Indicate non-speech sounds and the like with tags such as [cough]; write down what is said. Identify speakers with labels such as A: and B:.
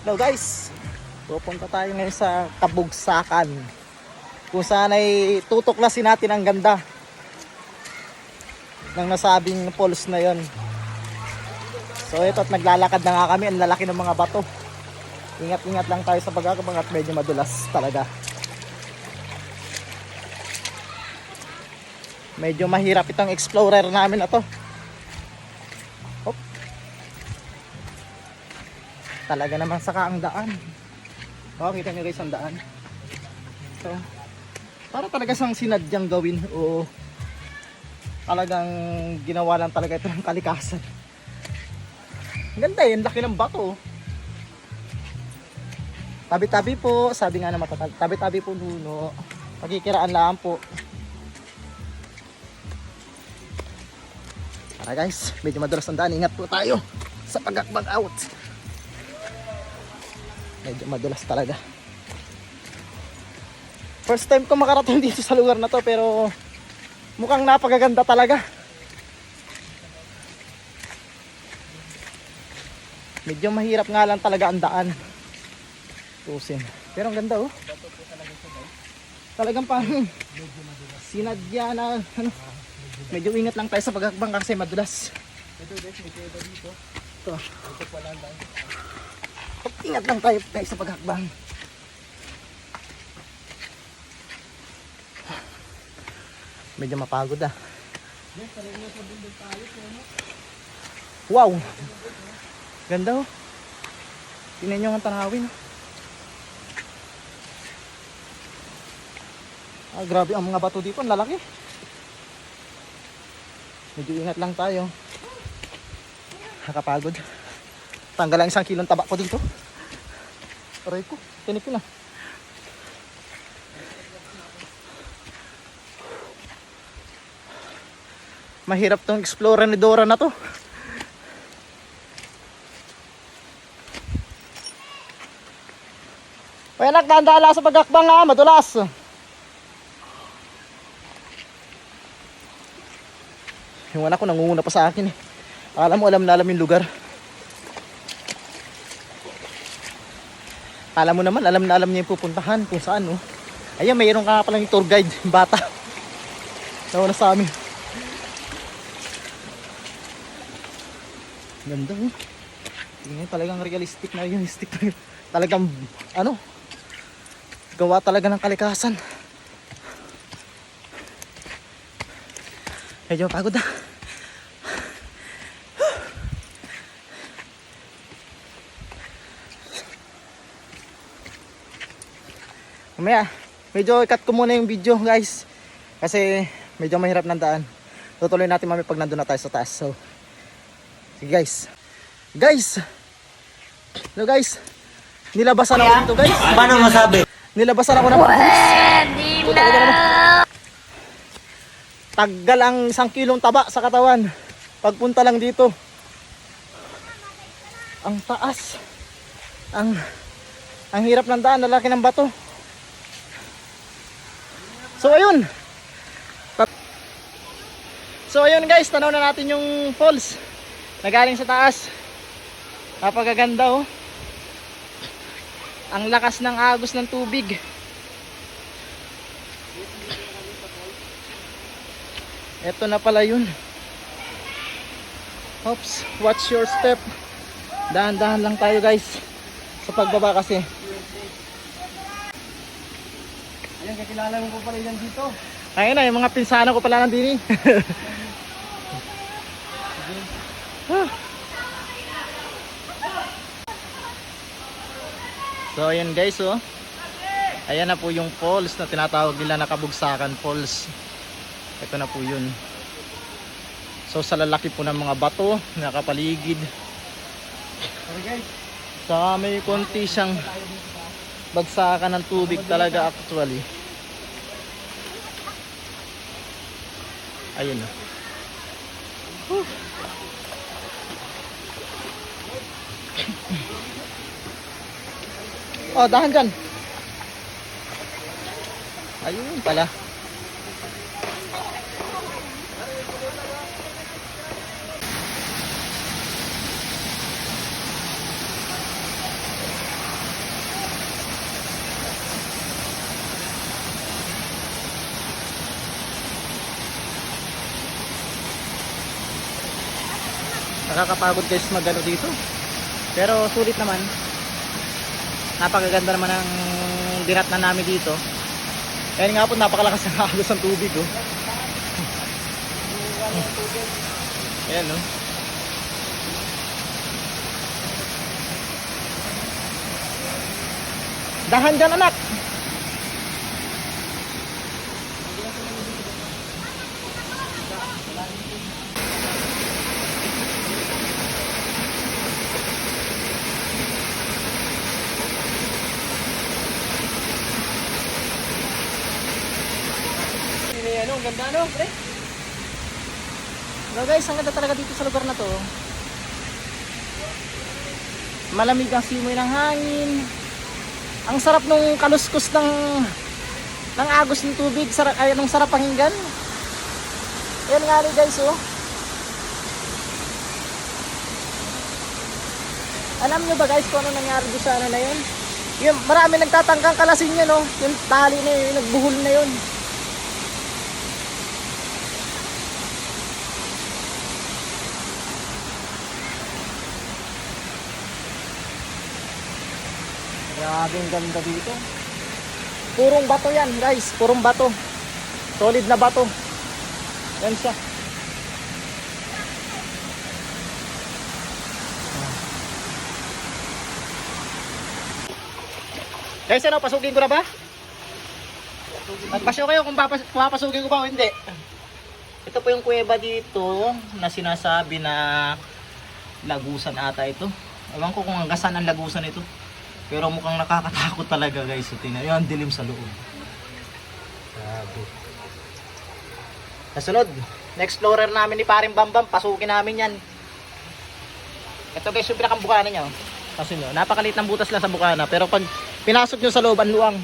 A: Hello guys, pupunta tayo ngayon sa Kabugsakan. Kung saan ay tutuklasin natin ang ganda ng nasabing falls na yon. So ito at naglalakad na nga kami, ang lalaki ng mga bato. Ingat-ingat lang tayo sa pagkakabang at medyo madulas talaga. Medyo mahirap itong explorer namin na to. Talaga naman saka ang daan. Oh, kita nyo guys ang daan. So, para talaga sang sinadyang gawin o talagang ginawa lang talaga ito ng kalikasan. Ganda eh, ang laki ng bato. Tabi-tabi po, sabi nga na matatal. Tabi-tabi po nuno. Pagkikiraan lang po. Tara guys, medyo madulas ang daan. Ingat po tayo sa pagkakbag out. Medyo madulas talaga. First time ko makarating [laughs] dito sa lugar na to pero mukhang napakaganda talaga. Medyo mahirap nga lang talaga ang daan. Tusin. Pero ang ganda oh. Talagang parang sinadya na ano. Medyo ingat lang tayo sa pagkakbang kasi madulas. Ito guys, may dito. Ito. Ito pala ang. Ingat lang tayo guys sa paghakbang. Medyo mapagod ah. Wow! Ganda oh. Tingnan nyo ang tanawin. oh. Ah, grabe ang mga bato dito. Ang lalaki. Medyo ingat lang tayo. Nakapagod. Tanggal lang isang kilong taba ko dito. Aray ko, tinik ko na. Mahirap tong explorer ni Dora na to. Hoy anak, dahan-dahan sa pagakbang ha, madulas. Yung anak ko nangunguna pa sa akin eh. Alam mo, alam na alam yung lugar. Alam mo naman, alam na alam niya yung pupuntahan kung saan, no? Ayan, mayroon ka palang yung tour guide, [laughs] bata. Nauna sa amin. Ganda, oh. Tingnan, talagang realistic na. Realistic. Talagang, ano, gawa talaga ng kalikasan. Medyo pagod na. Mamaya, medyo ikat ko muna yung video guys. Kasi medyo mahirap ng daan. Tutuloy natin mamaya pag nandun na tayo sa taas. So, sige guys. Guys! Hello guys! Nilabasan ako dito guys.
B: Paano masabi?
A: Nilabasan ako ng
C: Pwede
A: naman. Taggal ang isang kilong taba sa katawan. Pagpunta lang dito. Ang taas. Ang ang hirap ng daan, lalaki ng bato. So ayun. So ayun guys, tanaw na natin yung falls. Nagaling sa taas. Napakaganda oh. Ang lakas ng agos ng tubig. Ito na pala yun. Oops, watch your step. Dahan-dahan lang tayo guys. Sa pagbaba kasi. Ayan, kakilala mo po pala yan dito. Ayun na, yung mga pinsana ko pala nandini. [laughs] so ayan guys oh. Ayan na po yung falls na tinatawag nila na Kabugsakan Falls. Ito na po yun. So sa lalaki po ng mga bato, nakapaligid. Sa may konti siyang bagsakan ng tubig talaga actually. Ayun na. Whew. oh, dahan dyan. Ayun pala. Nakakapagod guys magano dito. Pero sulit naman. Napakaganda naman ang dirat na namin dito. Kaya nga po napakalakas ng agos ng tubig oh. [laughs] Ayan no. Dahan dyan anak.
B: May ano, ang ganda no, pre?
A: So guys, ang ganda talaga dito sa lugar na to. Malamig ang simoy ng hangin. Ang sarap nung kaluskos ng ng agos ng tubig, sarap ay nung sarap pakinggan. Yan nga rin guys oh. Alam nyo ba guys kung ano nangyari doon sa ano na yun? Yung marami nagtatangkang kalasin yun oh. Yung tali na yun, yung nagbuhol na yun. Grabe ang ganda dito. Purong bato yan guys, purong bato. Solid na bato. Yan siya. Guys, ano, pasukin ko na ba? Magpasyo kayo kung papas papasukin ko ba o hindi. Ito po yung kuweba dito na sinasabi na lagusan ata ito. Ewan ko kung hanggang saan ang lagusan ito. Pero mukhang nakakatakot talaga guys. So, tingnan nyo, dilim sa loob. Grabe. Kasunod, na-explorer namin ni Paring Bambam. Pasukin namin yan. Ito guys yung pinakambukana niya. Kasi nyo, napakalit ng butas lang sa bukana. Pero pag pinasok nyo sa loob, ang.